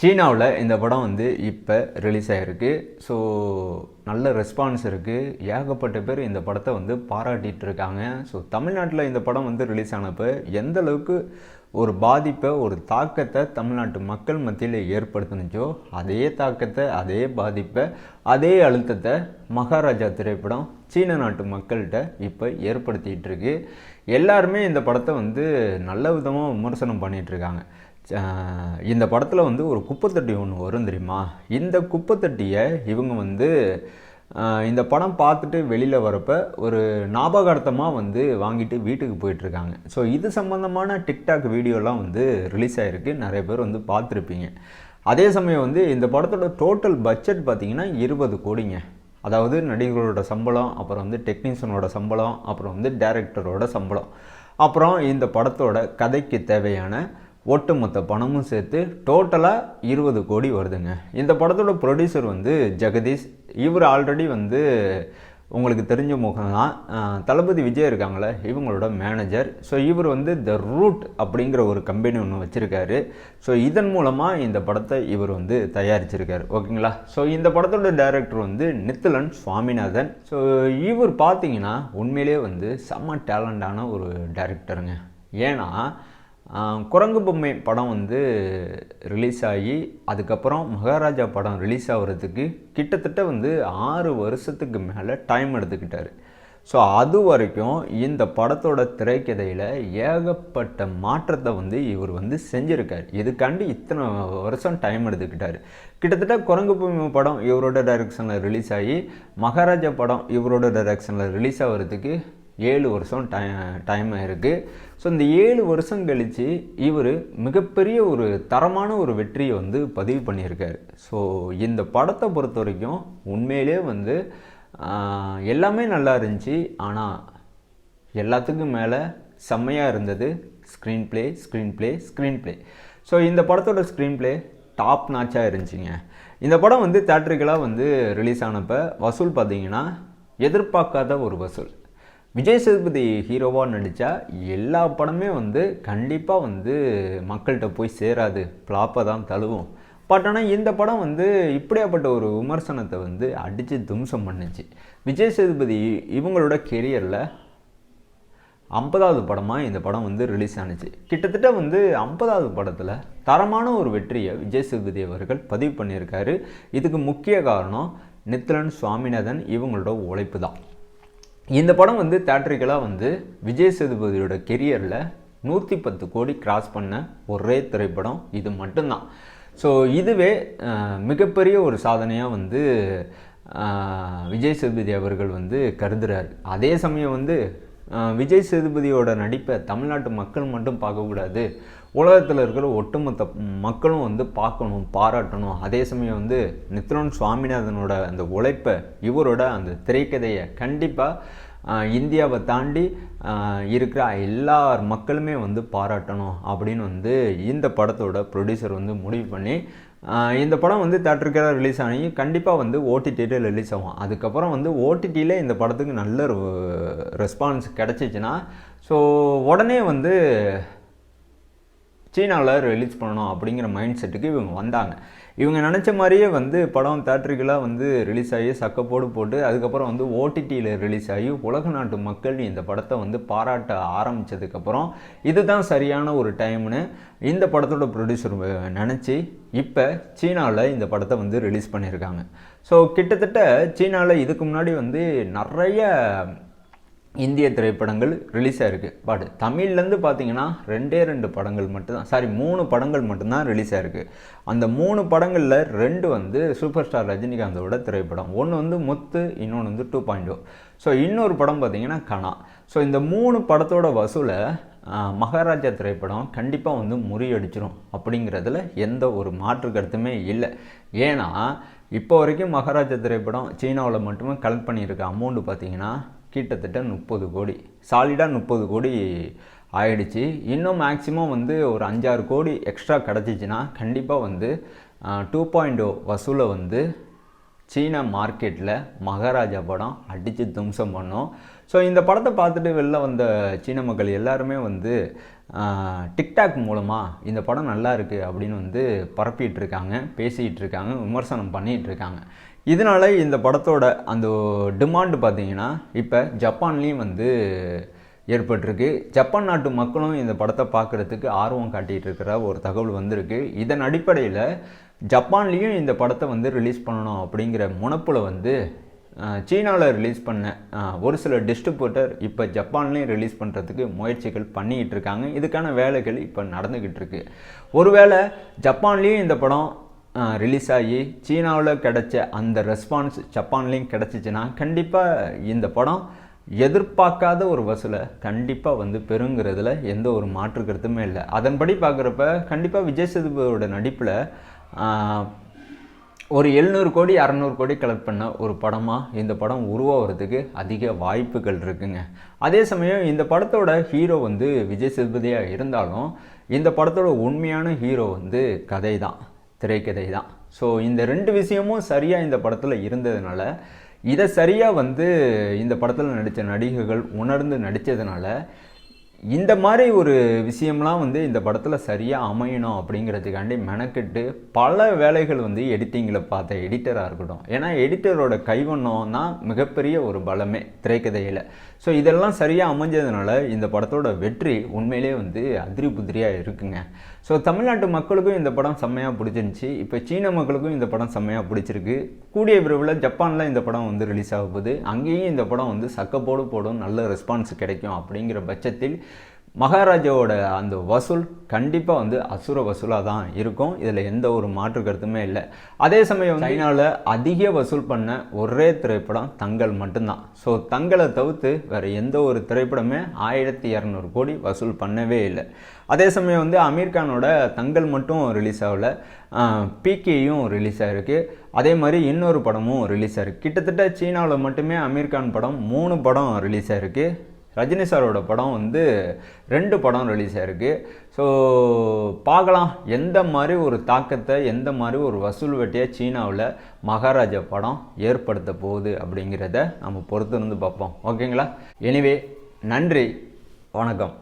சீனாவில் இந்த படம் வந்து இப்போ ரிலீஸ் ஆகிருக்கு ஸோ நல்ல ரெஸ்பான்ஸ் இருக்குது ஏகப்பட்ட பேர் இந்த படத்தை வந்து பாராட்டிகிட்டு இருக்காங்க. ஸோ தமிழ்நாட்டில் இந்த படம் வந்து ரிலீஸ் ஆனப்போ எந்த அளவுக்கு ஒரு பாதிப்பை ஒரு தாக்கத்தை தமிழ்நாட்டு மக்கள் மத்தியில் ஏற்படுத்தினுச்சோ அதே தாக்கத்தை அதே பாதிப்பை அதே அழுத்தத்தை மகாராஜா திரைப்படம் சீன நாட்டு மக்கள்கிட்ட இப்போ ஏற்படுத்திகிட்டு இருக்கு. எல்லாருமே இந்த படத்தை வந்து நல்ல விதமாக விமர்சனம் பண்ணிகிட்ருக்காங்க இந்த படத்தில் வந்து ஒரு குப்பைத்தட்டி ஒன்று வரும் தெரியுமா? இந்த குப்பைத்தட்டியை இவங்க வந்து இந்த படம் பார்த்துட்டு வெளியில் வரப்போ ஒரு ஞாபகார்த்தமாக வந்து வாங்கிட்டு வீட்டுக்கு போயிட்டுருக்காங்க. ஸோ இது சம்மந்தமான டிக்டாக் வீடியோலாம் வந்து ரிலீஸ் ஆகிருக்கு நிறைய பேர் வந்து பார்த்துருப்பீங்க. அதே சமயம் வந்து இந்த படத்தோட டோட்டல் பட்ஜெட் பார்த்திங்கன்னா இருபது கோடிங்க. அதாவது நடிகர்களோட சம்பளம் அப்புறம் வந்து டெக்னீஷியனோட சம்பளம் அப்புறம் வந்து டேரக்டரோட சம்பளம். அப்புறம் இந்த படத்தோட கதைக்கு தேவையான ஒட்டுமொத்த பணமும் சேர்த்து டோட்டலாக இருபது கோடி வருதுங்க. இந்த படத்தோட ப்ரொடியூசர் வந்து ஜெகதீஷ். இவர் ஆல்ரெடி வந்து உங்களுக்கு தெரிஞ்ச முகம் தான். தளபதி விஜய் இருக்காங்களே இவங்களோட மேனேஜர் ஸோ இவர் வந்து த ரூட் அப்படிங்கிற ஒரு கம்பெனி ஒன்று வச்சுருக்காரு. ஸோ இதன் மூலமாக இந்த படத்தை இவர் வந்து தயாரிச்சிருக்காரு. ஓகேங்களா? ஸோ இந்த படத்தோட டைரக்டர் வந்து நித்திலன் சுவாமிநாதன். ஸோ இவர் பார்த்தீங்கன்னா உண்மையிலேயே வந்து செம்ம டேலண்டான ஒரு டைரக்டருங்க ஏன்னா குரங்கு பொம்மை படம் வந்து ரிலீஸ் ஆகி அதுக்கப்புறம் மகாராஜா படம் ரிலீஸ் ஆகிறதுக்கு கிட்டத்தட்ட வந்து ஆறு வருஷத்துக்கு மேலே டைம் எடுத்துக்கிட்டார். ஸோ அது வரைக்கும் இந்த படத்தோட திரைக்கதையில் ஏகப்பட்ட மாற்றத்தை வந்து இவர் வந்து செஞ்சுருக்கார். இதுக்காண்டி இத்தனை வருஷம் டைம் எடுத்துக்கிட்டார். கிட்டத்தட்ட குரங்கு பொம்மை படம் இவரோட டைரக்ஷனில் ரிலீஸ் ஆகி மகாராஜா படம் இவரோட டைரக்ஷனில் ரிலீஸ் ஆகிறதுக்கு ஏழு வருஷம் டை டைம் இருக்குது ஸோ இந்த ஏழு வருஷம் கழித்து இவர் மிகப்பெரிய ஒரு தரமான ஒரு வெற்றியை வந்து பதிவு பண்ணியிருக்காரு. ஸோ இந்த படத்தை பொறுத்த வரைக்கும் உண்மையிலே வந்து எல்லாமே நல்லா இருந்துச்சு. ஆனால் எல்லாத்துக்கும் மேலே செம்மையாக இருந்தது screen play screen play screen play so இந்த படத்தோட ஸ்க்ரீன் ப்ளே டாப் நாச்சாக இருந்துச்சுங்க. இந்த படம் வந்து தேட்ரிக்கலாக வந்து ரிலீஸ் ஆனப்போ வசூல் பார்த்தீங்கன்னா எதிர்பார்க்காத ஒரு வசூல். விஜய் சேதுபதி ஹீரோவாக நடித்தா எல்லா படமே வந்து கண்டிப்பாக வந்து மக்கள்கிட்ட போய் சேராது. ஃப்ளாப்பை தான் தழுவும். பட் ஆனால் இந்த படம் வந்து இப்படியாப்பட்ட ஒரு விமர்சனத்தை வந்து அடித்து தும்சம் பண்ணுச்சு. விஜய் சேதுபதி இவங்களோட கெரியரில் ஐம்பதாவது படமாக இந்த படம் வந்து ரிலீஸ் ஆனுச்சு. கிட்டத்தட்ட வந்து ஐம்பதாவது படத்தில் தரமான ஒரு வெற்றியை விஜய் சேதுபதி அவர்கள் பதிவு பண்ணியிருக்காரு. இதுக்கு முக்கிய காரணம் நித்லன் சுவாமிநாதன் இவங்களோட உழைப்பு தான். இந்த படம் வந்து தேட்ரிக்கலாக வந்து விஜய் சேதுபதியோட கெரியரில் நூற்றி பத்து கோடி கிராஸ் பண்ண ஒரே திரைப்படம். இது மட்டும்தான். ஸோ இதுவே மிகப்பெரிய ஒரு சாதனையாக வந்து விஜய் சேதுபதி அவர்கள் வந்து கருதுகிறார் அதே சமயம் வந்து விஜய் சேதுபதியோட நடிப்பை தமிழ்நாட்டு மக்கள் மட்டும் பார்க்கக்கூடாது. உலகத்தில் இருக்கிற ஒட்டுமொத்த மக்களும் வந்து பார்க்கணும் பாராட்டணும். அதே சமயம் வந்து நித்ரன் சுவாமிநாதனோட அந்த உழைப்பை இவரோட அந்த திரைக்கதையை கண்டிப்பாக இந்தியாவை தாண்டி இருக்கிற எல்லார் மக்களுமே வந்து பாராட்டணும் அப்படின்னு வந்து இந்த படத்தோட ப்ரொடியூசர் வந்து முடிவு பண்ணி இந்த படம் வந்து தேட்டருக்கெல்லாம் ரிலீஸ் ஆகி கண்டிப்பாக வந்து ஓடிடியில் ரிலீஸ் ஆகும். அதுக்கப்புறம் வந்து ஓடிடியில் இந்த படத்துக்கு நல்ல ரெஸ்பான்ஸ் கிடச்சிச்சின்னா ஸோ உடனே வந்து சீனாவில் ரிலீஸ் பண்ணணும் அப்படிங்கிற மைண்ட் செட்டுக்கு இவங்க வந்தாங்க. இவங்க நினச்ச மாதிரியே வந்து படம் தேட்டருக்கெல்லாம் வந்து ரிலீஸ் ஆகி சக்கப்போடு போட்டு அதுக்கப்புறம் வந்து ஓடிடியில் ரிலீஸ் ஆகி உலக நாட்டு மக்கள் இந்த படத்தை வந்து பாராட்ட ஆரம்பித்ததுக்கப்புறம் இதுதான் சரியான ஒரு டைம்னு இந்த படத்தோட ப்ரொடியூசர் நினச்சி இப்போ சீனாவில் இந்த படத்தை வந்து ரிலீஸ் பண்ணியிருக்காங்க ஸோ கிட்டத்தட்ட சீனாவில் இதுக்கு முன்னாடி வந்து நிறைய இந்திய திரைப்படங்கள் ரிலீஸ் ஆயிருக்கு. பட் தமிழ்லேருந்து பார்த்தீங்கன்னா ரெண்டே ரெண்டு படங்கள் மட்டும்தான். சாரி மூணு படங்கள் மட்டும்தான் ரிலீஸ் ஆயிருக்கு. அந்த மூணு படங்களில் ரெண்டு வந்து சூப்பர் ஸ்டார் ரஜினிகாந்தோட திரைப்படம். ஒன்று வந்து முத்து இன்னொன்று வந்து டூ பாயிண்ட் ஸோ இன்னொரு படம் பார்த்தீங்கன்னா கனா. ஸோ இந்த மூணு படத்தோட வசூலை மகாராஜா திரைப்படம் கண்டிப்பாக வந்து முறியடிச்சிடும் அப்படிங்கிறதுல எந்த ஒரு மாற்று கருத்துமே இல்லை. ஏன்னா இப்போ வரைக்கும் மகாராஜா திரைப்படம் சீனாவில் மட்டுமே கலெக்ட் பண்ணியிருக்க அமௌண்ட் பார்த்தீங்கன்னா கிட்டத்தட்ட முப்பது கோடி. சாலிடாக முப்பது கோடி ஆயிடுச்சு. இன்னும் மேக்ஸிமம் வந்து ஒரு அஞ்சாறு கோடி எக்ஸ்ட்ரா கிடச்சிச்சின்னா கண்டிப்பாக வந்து டூ பாயிண்ட் oh வசூலை வந்து சீன மார்க்கெட்டில் மகாராஜா படம் அடித்து தும்சம் பண்ணோம். ஸோ இந்த படத்தை பார்த்துட்டு வெளில வந்த சீன மக்கள் எல்லாருமே வந்து டிக்டாக் மூலமாக இந்த படம் நல்லா இருக்குது அப்படின்னு வந்து பரப்பிட்டு இருக்காங்க பேசிகிட்டு இருக்காங்க விமர்சனம் பண்ணிகிட்டு இருக்காங்க. இதனால இந்த படத்தோட அந்த டிமாண்டு பார்த்தீங்கன்னா இப்போ ஜப்பான்லேயும் வந்து ஏற்பட்டிருக்கு. ஜப்பான் நாட்டு மக்களும் இந்த படத்தை பார்க்குறதுக்கு ஆர்வம் காட்டிகிட்டு இருக்கிற ஒரு தகவல் வந்திருக்கு. இதன் அடிப்படையில் ஜப்பான்லேயும் இந்த படத்தை வந்து ரிலீஸ் பண்ணணும் அப்படிங்கிற முனப்பில் வந்து சீனாவில் ரிலீஸ் பண்ண ஒரு சில டிஸ்ட்ரிபியூட்டர் இப்போ ஜப்பான்லேயும் ரிலீஸ் பண்ணுறதுக்கு முயற்சிகள் பண்ணிக்கிட்டு இருக்காங்க. இதுக்கான வேலைகள் இப்போ நடந்துக்கிட்டு இருக்கு. ஒருவேளை ஜப்பான்லேயும் இந்த படம் ரிலீஸ் ஆகி சீனாவில் கிடைச்ச அந்த ரெஸ்பான்ஸ் ஜப்பான்லேயும் கிடச்சிச்சின்னா கண்டிப்பாக இந்த படம் எதிர்பார்க்காத ஒரு வசூலை கண்டிப்பாக வந்து பெருங்கிறதுல எந்த ஒரு மாற்று கருத்துமே இல்லை. அதன்படி பார்க்குறப்ப கண்டிப்பாக விஜய் சேதுபதியோட நடிப்பில் ஒரு எழுநூறு கோடி அறநூறு கோடி கலெக்ட் பண்ண ஒரு படமாக இந்த படம் உருவாகிறதுக்கு அதிக வாய்ப்புகள் இருக்குங்க. அதே சமயம் இந்த படத்தோட ஹீரோ வந்து விஜய் சேதுபதியாக இருந்தாலும் இந்த படத்தோட உண்மையான ஹீரோ வந்து கதை தான் திரைக்கதை தான். ஸோ இந்த ரெண்டு விஷயமும் சரியாக இந்த படத்தில் இருந்ததுனால இதை சரியாக வந்து இந்த படத்தில் நடித்த நடிகர்கள் உணர்ந்து நடித்ததுனால இந்த மாதிரி ஒரு விஷயம்லாம் வந்து இந்த படத்தில் சரியாக அமையணும் அப்படிங்கிறதுக்காண்டி மெனக்கெட்டு பல வேலைகள் வந்து எடிட்டிங்கில் பார்த்த எடிட்டராக இருக்கட்டும். ஏன்னா எடிட்டரோட கைவண்ணம் தான் மிகப்பெரிய ஒரு பலமே திரைக்கதையில். ஸோ இதெல்லாம் சரியாக அமைஞ்சதுனால இந்த படத்தோட வெற்றி உண்மையிலே வந்து அதிரி புதிரியாக இருக்குங்க. ஸோ தமிழ்நாட்டு மக்களுக்கும் இந்த படம் செம்மையாக பிடிச்சிருந்துச்சி. இப்போ சீன மக்களுக்கும் இந்த படம் செம்மையாக பிடிச்சிருக்கு. கூடிய விரைவில் ஜப்பானில் இந்த படம் வந்து ரிலீஸ் ஆக போகுது. அங்கேயும் இந்த படம் வந்து சக்கப்போடு போடும் நல்ல ரெஸ்பான்ஸ் கிடைக்கும் அப்படிங்கிற பட்சத்தில் மகாராஜாவோட அந்த வசூல் கண்டிப்பாக வந்து அசுர வசூலாக தான் இருக்கும். இதில் எந்த ஒரு மாற்று கருத்துமே இல்லை. அதே சமயம் சைனாவில் அதிக வசூல் பண்ண ஒரே திரைப்படம் தங்கள் மட்டும்தான். ஸோ தங்களை தவிர்த்து வேறு எந்த ஒரு திரைப்படமே ஆயிரத்தி இரநூறு கோடி வசூல் பண்ணவே இல்லை. அதே சமயம் வந்து அமீர்கானோட தங்கள் தங்கல் மட்டும் ரிலீஸ் ஆகல. பிகேயும் ரிலீஸ் ஆகிருக்கு அதே மாதிரி இன்னொரு படமும் ரிலீஸ் ஆகிருக்கு கிட்டத்தட்ட சீனாவில் மட்டுமே அமீர்கான் படம் மூணு படம் ரிலீஸ் ஆகிருக்கு ரஜினி சாரோட படம் வந்து ரெண்டு படம் ரிலீஸ் ஆயிருக்கு. ஸோ பார்க்கலாம். எந்த மாதிரி ஒரு தாக்கத்தை எந்த மாதிரி ஒரு வசூல் வெட்டியை சீனாவில் மகாராஜா படம் ஏற்படுத்த போகுது அப்படிங்கிறத நம்ம பொறுத்திருந்து பார்ப்போம். ஓகேங்களா எனிவே நன்றி. வணக்கம்.